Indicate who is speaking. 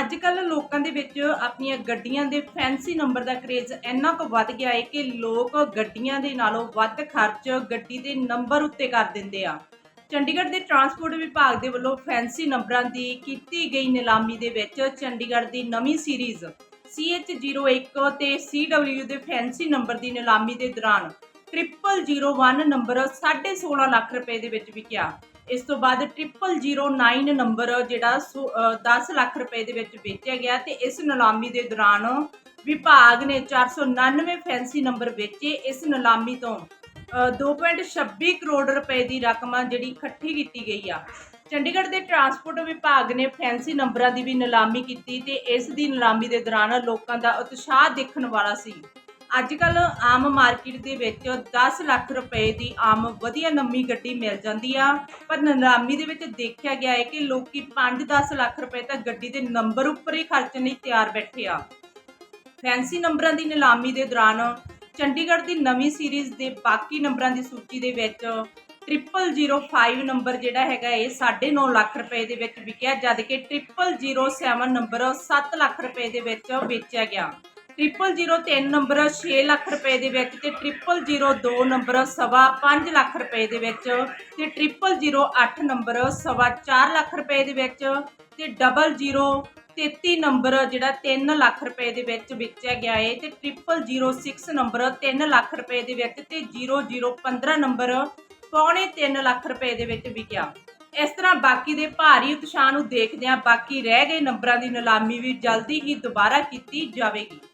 Speaker 1: ਅੱਜ ਕੱਲ ਲੋਕਾਂ ਦੇ ਵਿੱਚ ਆਪਣੀਆਂ ਗੱਡੀਆਂ ਦੇ ਫੈਂਸੀ ਨੰਬਰ ਦਾ ਕਰੇਜ਼ ਇੰਨਾ ਕੁ ਵੱਧ ਗਿਆ ਹੈ ਕਿ ਲੋਕ ਗੱਡੀਆਂ ਦੇ ਨਾਲੋਂ ਵੱਧ ਖਰਚ ਗੱਡੀ ਦੇ ਨੰਬਰ ਉੱਤੇ ਕਰ ਦਿੰਦੇ ਆ। ਚੰਡੀਗੜ੍ਹ ਦੇ ਟਰਾਂਸਪੋਰਟ ਵਿਭਾਗ ਦੇ ਵੱਲੋਂ ਫੈਂਸੀ ਨੰਬਰਾਂ ਦੀ ਕੀਤੀ ਗਈ ਨਿਲਾਮੀ ਦੇ ਵਿੱਚ ਚੰਡੀਗੜ੍ਹ ਦੀ ਨਵੀਂ ਸੀਰੀਜ਼ CH01 ਤੇ CW ਦੇ ਫੈਂਸੀ ਨੰਬਰ ਦੀ ਨਿਲਾਮੀ ਦੇ ਦੌਰਾਨ 0001 ਨੰਬਰ 16.5 ਲੱਖ ਰੁਪਏ ਦੇ ਵਿੱਚ ਵਿਕਿਆ। ਇਸ ਤੋਂ ਬਾਅਦ 0009 ਨੰਬਰ ਜਿਹੜਾ ਸੋ- ਅਹ 10 ਲੱਖ ਰੁਪਏ ਦੇ ਵਿੱਚ ਵੇਚਿਆ ਗਿਆ ਤੇ ਇਸ ਨਿਲਾਮੀ ਦੇ ਦੌਰਾਨ ਵਿਭਾਗ ਨੇ 499 ਫੈਂਸੀ ਨੰਬਰ ਵੇਚੇ। ਇਸ ਨਿਲਾਮੀ ਤੋਂ, ਅਹ 2.26 ਕਰੋੜ ਰੁਪਏ ਦੀ ਰਕਮ ਆ ਜਿਹੜੀ ਇਕੱਠੀ ਕੀਤੀ ਗਈ ਆ। ਚੰਡੀਗੜ੍ਹ ਦੇ ਟਰਾਂਸਪੋਰਟ ਵਿਭਾਗ ਨੇ ਫੈਂਸੀ ਨੰਬਰਾਂ ਦੀ ਵੀ ਨਿਲਾਮੀ ਕੀਤੀ ਤੇ ਇਸ ਦੀ ਨਿਲਾਮੀ ਦੇ ਦੌਰਾਨ ਲੋਕਾਂ ਦਾ ਉਤਸ਼ਾਹ ਦੇਖਣ ਵਾਲਾ ਸੀ। ਅੱਜ ਕੱਲ ਆਮ ਮਾਰਕੀਟ ਦੇ ਵਿੱਚ 10 ਲੱਖ ਰੁਪਏ ਦੀ ਆਮ ਵਧੀਆ ਨੰਮੀ ਗੱਡੀ ਮਿਲ ਜਾਂਦੀ ਆ। ਪਰ ਨਿਲਾਮੀ ਦੇ ਵਿੱਚ ਦੇਖਿਆ ਗਿਆ ਹੈ ਕਿ ਲੋਕੀ 5-10 ਲੱਖ ਰੁਪਏ ਤਾਂ ਗੱਡੀ ਦੇ ਨੰਬਰ ਉੱਪਰ ਹੀ ਖਰਚਣ ਲਈ ਤਿਆਰ ਬੈਠੇ ਆ। ਫੈਂਸੀ ਨੰਬਰਾਂ ਦੀ ਨਿਲਾਮੀ ਦੇ ਦੌਰਾਨ ਚੰਡੀਗੜ੍ਹ ਦੀ ਨਵੀਂ ਸੀਰੀਜ਼ ਦੇ ਬਾਕੀ ਨੰਬਰਾਂ ਦੀ ਸੂਚੀ ਦੇ ਵਿੱਚ 0005 ਨੰਬਰ ਜਿਹੜਾ ਹੈਗਾ ਇਹ 9.5 ਲੱਖ ਰੁਪਏ ਦੇ ਵਿੱਚ ਵਿਕਿਆ, ਜਦ ਕਿ 0007 ਨੰਬਰ 7 ਲੱਖ ਰੁਪਏ ਦੇ ਵਿੱਚ ਵੇਚਿਆ ਗਿਆ। 0003 ਨੰਬਰ 6 ਲੱਖ ਰੁਪਏ ਦੇ ਵਿੱਚ ਤੇ 0002 ਨੰਬਰ ਸਵਾ 5 ਲੱਖ ਰੁਪਏ ਦੇ ਵਿੱਚ ਤੇ 0008 ਨੰਬਰ ਸਵਾ 4 ਲੱਖ ਰੁਪਏ ਦੇ ਵਿੱਚ ਤੇ 0033 ਨੰਬਰ ਜਿਹੜਾ 3 ਲੱਖ ਰੁਪਏ ਦੇ ਵਿੱਚ ਵੇਚਿਆ ਗਿਆ ਹੈ ਤੇ 0006 ਨੰਬਰ 3 ਲੱਖ ਰੁਪਏ ਦੇ ਵਿੱਚ ਤੇ 0015 ਨੰਬਰ ਪੌਣੇ 3 ਲੱਖ ਰੁਪਏ ਦੇ ਵਿੱਚ ਵਿਕਿਆ। ਇਸ ਤਰ੍ਹਾਂ ਬਾਕੀ ਦੇ ਭਾਰੀ ਉਤਸ਼ਾਹ ਨੂੰ ਦੇਖਦਿਆਂ ਬਾਕੀ ਰਹਿ ਗਏ ਨੰਬਰਾਂ ਦੀ ਨਿਲਾਮੀ ਵੀ ਜਲਦੀ ਹੀ ਦੁਬਾਰਾ ਕੀਤੀ ਜਾਵੇਗੀ।